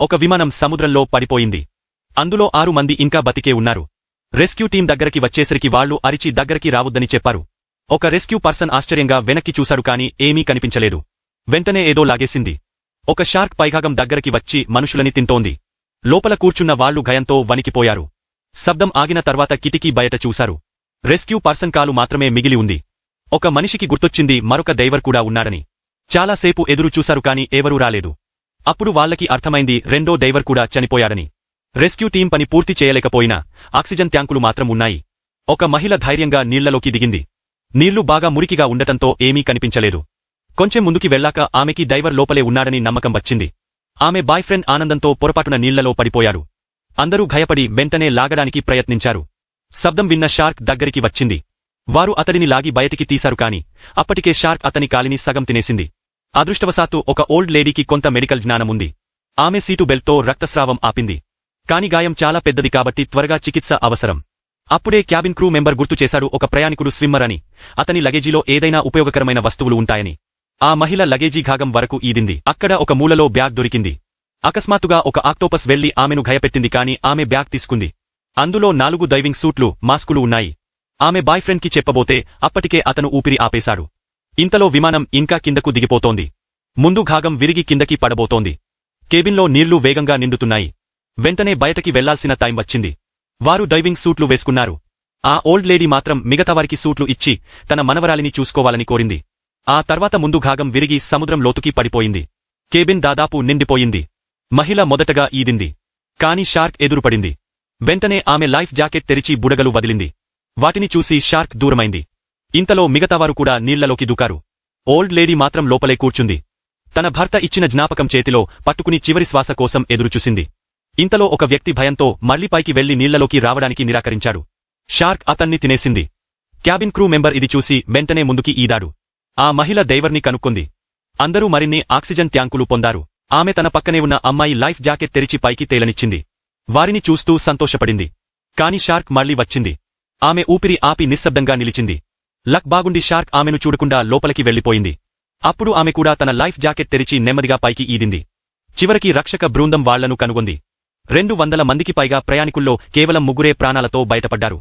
ఒక విమానం సముద్రంలో పడిపోయింది. అందులో ఆరు మంది ఇంకా బతికే ఉన్నారు. రెస్క్యూ టీం దగ్గరికి వచ్చేసరికి వాళ్ళు అరిచి దగ్గరికి రావద్దని చెప్పారు. ఒక రెస్క్యూ పర్సన్ ఆశ్చర్యంగా వెనక్కి చూశాడు కాని ఏమీ కనిపించలేదు. వెంటనే ఏదో లాగేసింది. ఒక షార్క్ పైభాగం దగ్గరికి వచ్చి మనుషులని తింటోంది. లోపల కూర్చున్న వాళ్ళు భయంతో వణికిపోయారు. శబ్దం ఆగిన తర్వాత కిటికీ బయట చూశారు. రెస్క్యూ పర్సన్ కాలు మాత్రమే మిగిలి ఉంది. ఒక మనిషికి గుర్తొచ్చింది మరొక డైవర్ కూడా ఉన్నాడని. చాలాసేపు ఎదురు చూశారు కాని ఎవరూ రాలేదు. అప్పుడు వాళ్ళకి అర్థమైంది రెండో డైవర్ కూడా చనిపోయాడని. రెస్క్యూ టీం పని పూర్తి చేయలేకపోయినా ఆక్సిజన్ ట్యాంకులు మాత్రం ఉన్నాయి. ఒక మహిళ ధైర్యంగా నీళ్ళలోకి దిగింది. నీళ్ళు బాగా మురికిగా ఉండటంతో ఏమీ కనిపించలేదు. కొంచెం ముందుకి వెళ్ళాక ఆమెకి డైవర్ లోపలే ఉన్నాడని నమ్మకం వచ్చింది. ఆమె బాయ్ ఫ్రెండ్ ఆనందంతో పొరపాటున నీళ్ళలో పడిపోయారు. అందరూ భయపడి వెంటనే లాగడానికి ప్రయత్నించారు. శబ్దం విన్న షార్క్ దగ్గరికి వచ్చింది. వారు అతడిని లాగి బయటికి తీశారు కాని అప్పటికే షార్క్ అతని కాలిని సగం తినేసింది. అదృష్టవశాత్తు ఒక ఓల్డ్ లేడీకి కొంత మెడికల్ జ్ఞానముంది ఆమె సీటు బెల్ట్తో రక్తస్రావం ఆపింది. కాని గాయం చాలా పెద్దది కాబట్టి త్వరగా చికిత్స అవసరం. అప్పుడే క్యాబిన్ క్రూ మెంబర్ గుర్తు చేశాడు ఒక ప్రయాణికుడు స్విమ్మర్ అని. అతని లగేజీలో ఏదైనా ఉపయోగకరమైన వస్తువులు ఉంటాయని. ఆ మహిళ లగేజీ భాగం వరకు ఈదింది. అక్కడ ఒక మూలలో బ్యాగ్ దొరికింది. అకస్మాత్తుగా ఒక ఆక్టోపస్ వెళ్ళి ఆమెను భయపెట్టింది కాని ఆమె బ్యాగ్ తీసుకుంది. అందులో నాలుగు డైవింగ్ సూట్లు మాస్కులు ఉన్నాయి. ఆమె బాయ్ ఫ్రెండ్కి చెప్పబోతే అప్పటికే అతను ఊపిరి ఆపేశాడు. ఇంతలో విమానం ఇంకా కిందకు దిగిపోతోంది. ముందు భాగం విరిగి కిందకి పడబోతోంది. కేబిన్లో నీళ్ళు వేగంగా నిండుతున్నాయి. వెంటనే బయటకి వెళ్ళాల్సిన టైం వచ్చింది. వారు డైవింగ్ సూట్లు వేసుకున్నారు. ఆ ఓల్డ్ లేడీ మాత్రం మిగతావారికి సూట్లు ఇచ్చి తన మనవరాలిని చూసుకోవాలని కోరింది. ఆ తర్వాత ముందు భాగం విరిగి సముద్రం లోతుకి పడిపోయింది. కేబిన్ దాదాపు నిండిపోయింది. మహిళ మొదటగా ఈదింది. కాని షార్క్ ఎదురుపడింది. వెంటనే ఆమె లైఫ్ జాకెట్ తెరిచి బుడగలు వదిలింది. వాటిని చూసి షార్క్ దూరమైంది. ఇంతలో మిగతావారు కూడా నీళ్ళలోకి దూకారు. ఓల్డ్ లేడీ మాత్రం లోపలే కూర్చుంది. తన భర్త ఇచ్చిన జ్ఞాపకం చేతిలో పట్టుకుని చివరి శ్వాస కోసం ఎదురుచూసింది. ఇంతలో ఒక వ్యక్తి భయంతో మళ్ళీపైకి వెళ్ళి నీళ్ళలోకి రావడానికి నిరాకరించాడు. షార్క్ అతన్ని తినేసింది. క్యాబిన్ క్రూ మెంబర్ ఇది చూసి వెంటనే ముందుకి ఈదాడు. ఆ మహిళ డైవర్ని కనుక్కుంది. అందరూ మరిన్ని ఆక్సిజన్ ట్యాంకులు పొందారు. ఆమె తన పక్కనే ఉన్న అమ్మాయి లైఫ్ జాకెట్ తెరిచి పైకి తేలనిచ్చింది. వారిని చూస్తూ సంతోషపడింది. కాని షార్క్ మళ్ళీ వచ్చింది. ఆమె ఊపిరి ఆపి నిశ్శబ్దంగా నిలిచింది. లక్ బాగుండి షార్క్ ఆమెను చూడకుండా లోపలికి వెళ్ళిపోయింది అప్పుడు ఆమె కూడా తన లైఫ్ జాకెట్ తెరిచి నెమ్మదిగా పైకి ఈదింది. చివరికి రక్షక బృందం వాళ్ళను కనుగొంది. రెండు వందల మందికి పైగా ప్రయాణికుల్లో కేవలం ముగ్గురే ప్రాణాలతో బయటపడ్డారు.